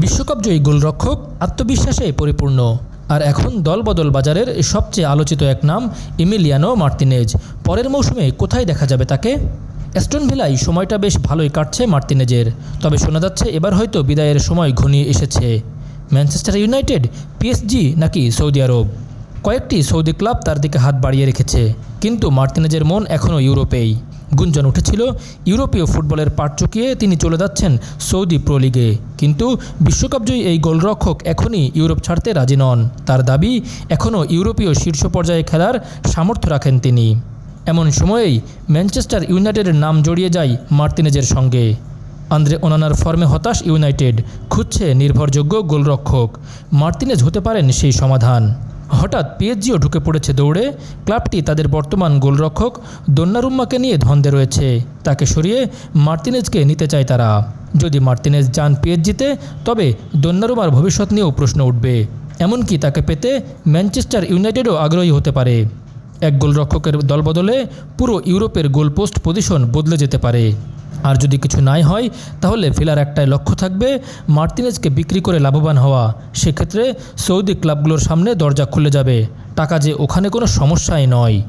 বিশ্বকাপ জয়ী গোলরক্ষক আত্মবিশ্বাসে পরিপূর্ণ। আর এখন দলবদল বাজারের সবচেয়ে আলোচিত এক নাম ইমিলিয়ানো মার্তিনেজ। পরের মৌসুমে কোথায় দেখা যাবে তাকে? অ্যাস্টন সময়টা বেশ ভালোই কাটছে মার্তিনেজের। তবে শোনা যাচ্ছে এবার হয়তো বিদায়ের সময় ঘনিয়ে এসেছে। ম্যানচেস্টার ইউনাইটেড, পিএসজি নাকি সৌদি আরব? কয়েকটি সৌদি ক্লাব তার দিকে হাত বাড়িয়ে রেখেছে। কিন্তু মার্তিনেজের মন এখনও ইউরোপেই। গুঞ্জন উঠেছিল। ইউরোপীয় ফুটবলের পাট চুকিয়ে তিনি চলে যাচ্ছেন সৌদি প্রো লিগে। কিন্তু বিশ্বকাপজয়ী এই গোলরক্ষক এখনই ইউরোপ ছাড়তে রাজি নন। তার দাবি এখনও ইউরোপীয় শীর্ষ পর্যায়ে খেলার সামর্থ্য রাখেন তিনি। এমন সময়েই ম্যানচেস্টার ইউনাইটেডের নাম জড়িয়ে যায় মার্তিনেজের সঙ্গে। আন্দ্রে ওনানার ফর্মে হতাশ ইউনাইটেড, খুঁজছে নির্ভরযোগ্য গোলরক্ষক। মার্তিনেজ হতে পারেন সেই সমাধান। হঠাৎ পিএসজিও ঢুকে পড়েছে দৌড়ে। ক্লাবটি তাদের বর্তমান গোলরক্ষক দন্নারুম্মাকে নিয়ে ধন্দে রয়েছে। তাকে সরিয়ে মার্তিনেজকে নিতে চায় তারা। যদি মার্তিনেজ যান পিএসজিতে, তবে দন্নারুমার ভবিষ্যৎ নিয়েও প্রশ্ন উঠবে। এমনকি তাকে পেতে ম্যানচেস্টার ইউনাইটেডও আগ্রহী হতে পারে। এক গোলরক্ষকের দলবদলে পুরো ইউরোপের গোলপোস্ট পজিশন বদলে যেতে পারে। আর যদি কিছু নাই হয়, তাহলে ফিলার একটাই লক্ষ্য থাকবে, মার্তিনেজকে বিক্রি করে লাভবান হওয়া। সেক্ষেত্রে সৌদি ক্লাবগুলোর সামনে দরজা খুলে যাবে। টাকা যে ওখানে কোনো সমস্যাই নয়।